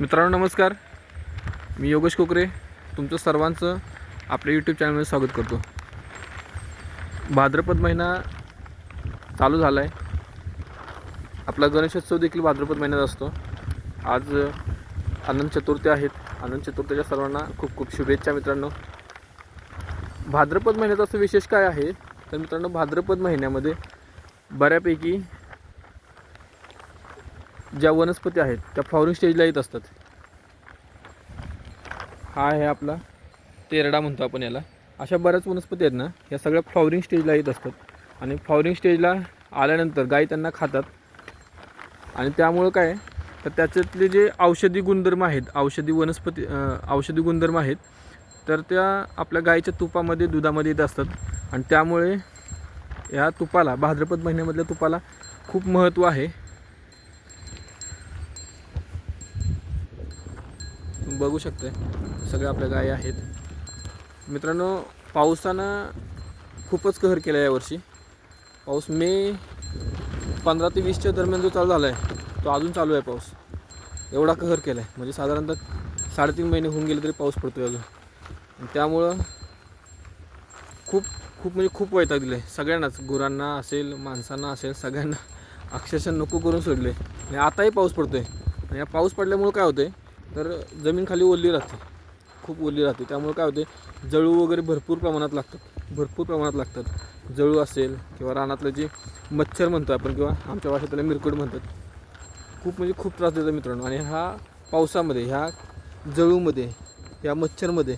मित्रांनो नमस्कार. मी योगेश कोकरे. तुमचं सर्वांचं आपल्या यूट्यूब चॅनलमध्ये स्वागत करतो. भाद्रपद महिना चालू झाला आहे आपला गणेशोत्सव देखील भाद्रपद महिन्यात असतो. आज आनंद अनंत चतुर्थी आहेत. अनंत चतुर्थीच्या सर्वांना खूप खूप शुभेच्छा मित्रांनो. भाद्रपद महिन्यात असं विशेष काय आहे? तर मित्रांनो भाद्रपद महिन्यामध्ये बऱ्यापैकी ज्या वनस्पती आहेत त्या फ्लॉवरिंग स्टेजला येत असतात. हा आहे आपला तेरडा म्हणतो आपण याला. अशा बऱ्याच वनस्पती आहेत ना या सगळ्या फ्लॉवरिंग स्टेजला येत असतात. आणि फ्लॉवरिंग स्टेजला आल्यानंतर गायी त्यांना खातात. आणि त्यामुळं काय तर त्याच्यातले जे औषधी गुणधर्म आहेत औषधी वनस्पती औषधी गुणधर्म आहेत तर त्या आपल्या गाईच्या तुपामध्ये दुधामध्ये येत असतात. आणि त्यामुळे या तुपाला भाद्रपद महिन्यामधल्या तुपाला खूप महत्त्व आहे. तुम्ही बघू शकताय सगळ्या आपल्या गायी आहेत. मित्रांनो पावसानं खूपच कहर केला यावर्षी. पाऊस मे पंधरा ते वीसच्या दरम्यान जो चालू झाला आहे तो अजून चालू आहे पाऊस. एवढा कहर केला आहे म्हणजे साधारणतः साडेतीन महिने होऊन गेले तरी पाऊस पडतो आहे अजून त्यामुळं खूप खूप म्हणजे खूप वैताग दिले सगळ्यांनाच. गुरांना असेल माणसांना असेल सगळ्यांना अक्षरशः नको करून सोडले आणि आताही पाऊस पडतो आणि या पाऊस पडल्यामुळं काय होतं आहे तर जमीन खाली ओली राहते. खूप ओली राहते. त्यामुळे काय होते जळू वगैरे भरपूर प्रमाणात लागतात. भरपूर प्रमाणात लागतात. जळू असेल किंवा रानातलं जे मच्छर म्हणतो आपण किंवा आमच्या भाषेत त्याला म्हणतात. खूप म्हणजे खूप त्रास देतो मित्रांनो. आणि हा पावसामध्ये ह्या जळूमध्ये या मच्छरमध्ये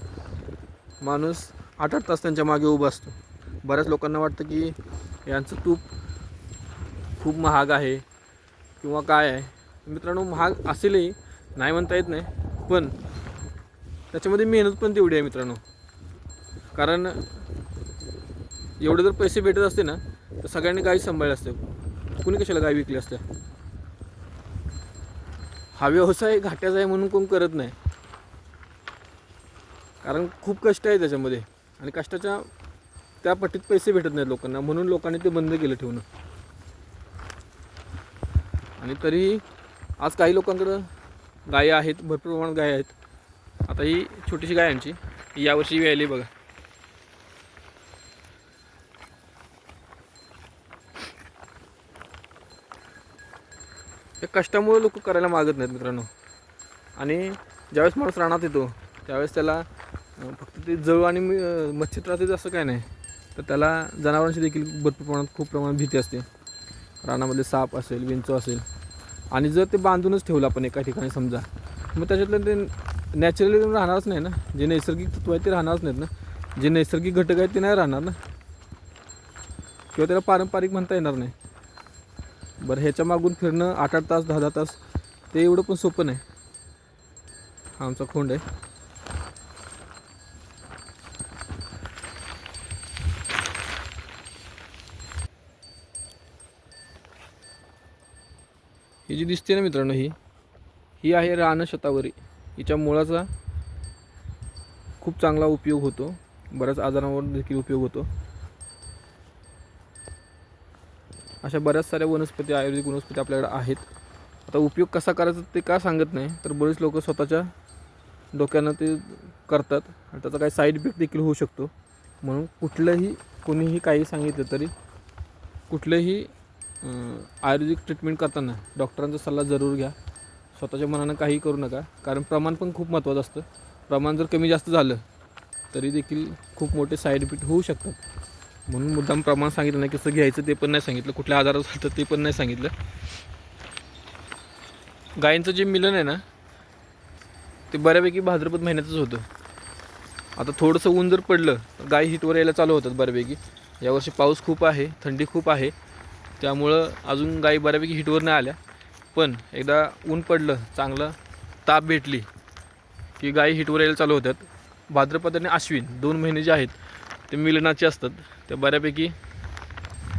माणूस आठ आठ तास त्यांच्या मागे उभा असतो. बऱ्याच लोकांना वाटतं की यांचं तूप खूप महाग आहे किंवा काय आहे. मित्रांनो महाग असेलही नाही म्हणता येत नाही. पण त्याच्यामध्ये मेहनत पण तेवढी आहे मित्रांनो. कारण एवढे जर पैसे भेटत असते ना तर सगळ्यांनी गाय सांभाळल्या असते कुणी कशाला गाय विकली असत्या? हा व्यवसाय घाट्याचा आहे म्हणून कोण करत नाही. कारण खूप कष्ट आहे त्याच्यामध्ये. आणि कष्टाच्या त्या पट्टीत पैसे भेटत नाहीत लोकांना. म्हणून लोकांनी ते बंद केलं ठेवणं. आणि तरीही आज काही लोकांकडं गायी आहेत भरपूर प्रमाणात गाय आहेत. आता ही छोटीशी गाय आमची ही यावर्षी व्यायली बघा. या कष्टामुळे लोक करायला मागत नाहीत मित्रांनो. आणि ज्यावेळेस माणूस रानात येतो त्यावेळेस त्याला फक्त ते जळू आणि मी- राहते त्रास असं काय नाही. तर त्याला जनावरांची देखील भरपूर प्रमाणात खूप प्रमाणात भीती असते. रानामध्ये साप असेल विंचू असेल आणि जर ते बांधूनच ठेवलं आपण एका ठिकाणी समजा मग त्याच्यातलं ते नॅचरली राहणारच नाही ना? जे नैसर्गिक तत्व आहे ते राहणारच नाहीत ना? जे नैसर्गिक घटक आहेत ते नाही राहणार ना? किंवा त्याला पारंपरिक म्हणता येणार नाही. बरं ह्याच्या मागून फिरणं आठ आठ तास दहा दहा तास ते एवढं पण सोपं नाही. हा आमचा खोंड आहे. ही जी दिसते ना मित्रांनो ही ही आहे रान शतावरी. हिच्या मुळाचा खूप चांगला उपयोग होतो. बऱ्याच आजारांवर देखील उपयोग होतो. अशा बऱ्याच साऱ्या वनस्पती आयुर्वेदिक वनस्पती आपल्याकडे आहेत. आता उपयोग कसा करायचा ते का सांगत नाही तर बरेच लोक स्वतःच्या डोक्यानं ते करतात आणि त्याचा काही साईड इफेक्ट देखील होऊ शकतो. म्हणून कुठलंही कोणीही काही सांगितलं तरी कुठलंही आयुर्वेदिक ट्रीटमेंट करताना डॉक्टरांचा सल्ला जरूर घ्या. स्वतःच्या मनानं काही करू नका. कारण प्रमाण पण खूप महत्त्वाचं असतं. प्रमाण जर कमी जास्त झालं तरी देखील खूप मोठे साईड इफेक्ट होऊ शकतात. म्हणून मुद्दाम प्रमाण सांगितलं नाही कसं घ्यायचं ते पण नाही सांगितलं कुठल्या आजारात होतं ते पण नाही सांगितलं. गायींचं जे मिलन आहे ना ते बऱ्यापैकी भाद्रपद महिन्यातच होतं. आता थोडंसं ऊन जर पडलं तर गाय हिटवर यायला चालू होतात बऱ्यापैकी. यावर्षी पाऊस खूप आहे थंडी खूप आहे. त्यामुळं अजून गायी बऱ्यापैकी हिटवर नाही आल्या. पण एकदा ऊन पडलं चांगलं ताप भेटली की गायी हिटवर यायला चालू होतात भाद्रपद आणि आश्विन दोन महिने जे आहेत ते मिलनाचे असतात. ते बऱ्यापैकी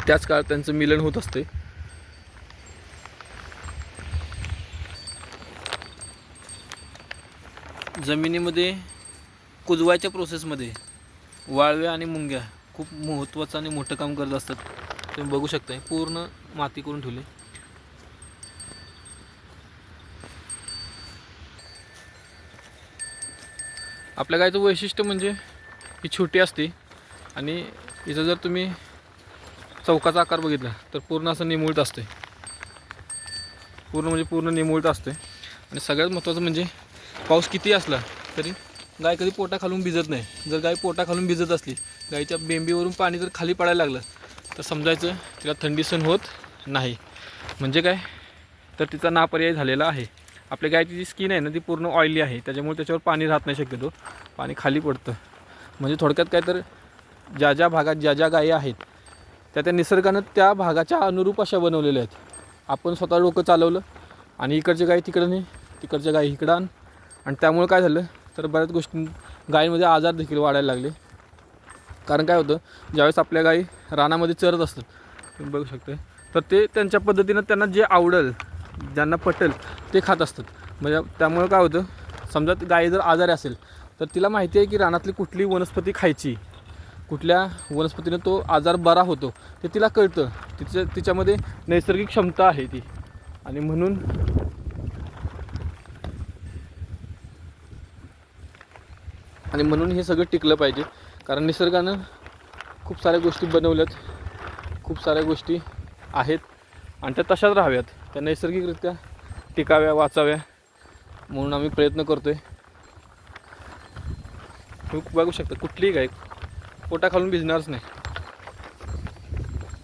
त्याच काळात त्यांचं मिलन होत असते. जमिनीमध्ये कुजवायच्या प्रोसेसमध्ये वाळव्या आणि मुंग्या खूप महत्त्वाचं आणि मोठं काम करत असतात. तुम्ही बघू शकता पूर्ण माती करून ठेवली. आपल्या गायचं वैशिष्ट्य म्हणजे ही छोटी असते आणि हिचं जर तुम्ही चौकाचा आकार बघितला तर पूर्ण असं निमुळत असते पूर्ण म्हणजे पूर्ण निमुळत असते आणि सगळ्यात महत्त्वाचं म्हणजे पाऊस किती असला तरी गाय कधी पोटा खालून भिजत नाही. जर गाय पोटा खालून भिजत असली गायच्या बेंबीवरून पाणी जर खाली पडायला लागलं तर समजायचं तिला थंडी सण होत नाही. म्हणजे काय? तर तिचा नापर्याय झालेला आहे. आपल्या गायची जी स्किन आहे ना ती पूर्ण ऑइली आहे. त्याच्यामुळे त्याच्यावर पाणी राहत नाही शक्यतो. पाणी खाली पडतं. म्हणजे थोडक्यात काय तर ज्या ज्या भागात ज्या ज्या गायी आहेत त्या त्या निसर्गानं त्या भागाच्या अनुरूप अशा बनवलेल्या आहेत. आपण स्वतः डोकं चालवलं आणि इकडच्या गायी तिकडं नाही तिकडच्या गायी इकडं आण. आणि त्यामुळे काय झालं तर बऱ्याच गोष्टी गायीमध्ये आजार देखील वाढायला लागले. कारण काय होतं ज्यावेळेस आपल्या गायी रानामध्ये चरत असतात. तुम्ही बघू शकता तर ते त्यांच्या पद्धतीनं त्यांना जे आवडेल ज्यांना पटेल ते खात असतात. म्हणजे त्यामुळं काय होतं समजा गायी गाय जर आजारी असेल तर तिला माहिती आहे की रानातली कुठली वनस्पती खायची. कुठल्या वनस्पतीनं तो आजार बरा होतो ते तिला कळतं. तिच्या तिच्यामध्ये नैसर्गिक क्षमता आहे ती. आणि म्हणून आणि म्हणून हे सगळं टिकलं पाहिजे. कारण निसर्गानं खूप साऱ्या गोष्टी बनवल्यात. खूप साऱ्या गोष्टी आहेत. आणि त्या तशाच राहाव्यात. त्या नैसर्गिकरित्या टिकाव्या वाचाव्या म्हणून आम्ही प्रयत्न करतो आहे तुम्ही बघू शकता कुठलीही गाय पोटाखालून भिजणारच नाही.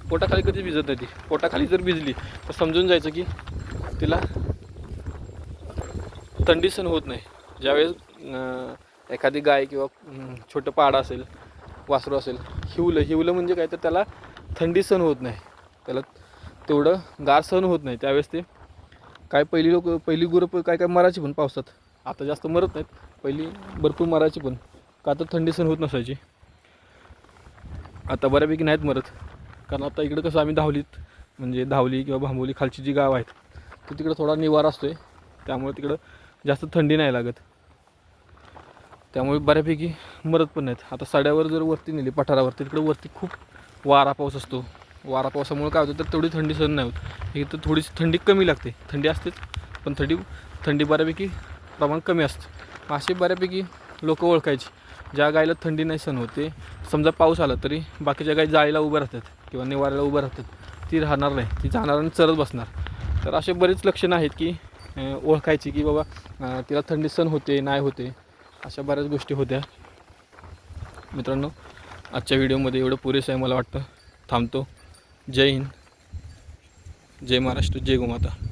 पोटाखाली कधी भिजत नाही ती. पोटाखाली जर भिजली तर समजून जायचं की तिला थंडी सण होत नाही. ज्यावेळेस एखादी गाय किंवा छोटं पाडा असेल वासरू असेल. हिवलं हिवलं म्हणजे काय? तर त्याला थंडी सण होत नाही. त्याला तेवढं गार सहन होत नाही. त्यावेळेस ते काय पहिली लोक पहिली गुरं प- काय काय मराची पण पावसात. आता जास्त मरत नाहीत. पहिली भरपूर मरायची पण. का तर थंडी सण होत नसायची. आता बऱ्यापैकी नाहीत मरत. कारण आता इकडं कसं आम्ही धावलीत. म्हणजे धावली किंवा भांबवली खालची जी गाव आहेत तर तिकडं थोडा निवारा असतो आहे त्यामुळे तिकडं जास्त थंडी नाही लागत. त्यामुळे बऱ्यापैकी मरत पण नाहीत आता साड्यावर जर वरती नेली पठारावरती तिकडे वरती खूप वारा पाऊस असतो. वारा पावसामुळे काय होतं तर तेवढी थंडी सहन नाही होत. इथं थोडीशी थंडी कमी लागते. थंडी असतेच पण थंडी थंडी बऱ्यापैकी प्रमाण कमी असतं. असे बऱ्यापैकी लोक ओळखायची. ज्या गायला थंडी नाही सहन होते समजा पाऊस आला तरी बाकीच्या गाय जाळीला उभं राहतात किंवा निवाऱ्याला उभं राहतात. ती राहणार नाही. ती जाणार आणि चरत बसणार. तर असे बरेच लक्षणं आहेत की ओळखायची की बाबा तिला थंडी सहन होते नाही होते. अशा बऱ्याच गोष्टी होत्या. मित्रांनो आजच्या व्हिडिओमध्ये एवढं पुरेसं आहे मला वाटतं. थांबतो. जय हिंद. जय महाराष्ट्र. जय गोमाता.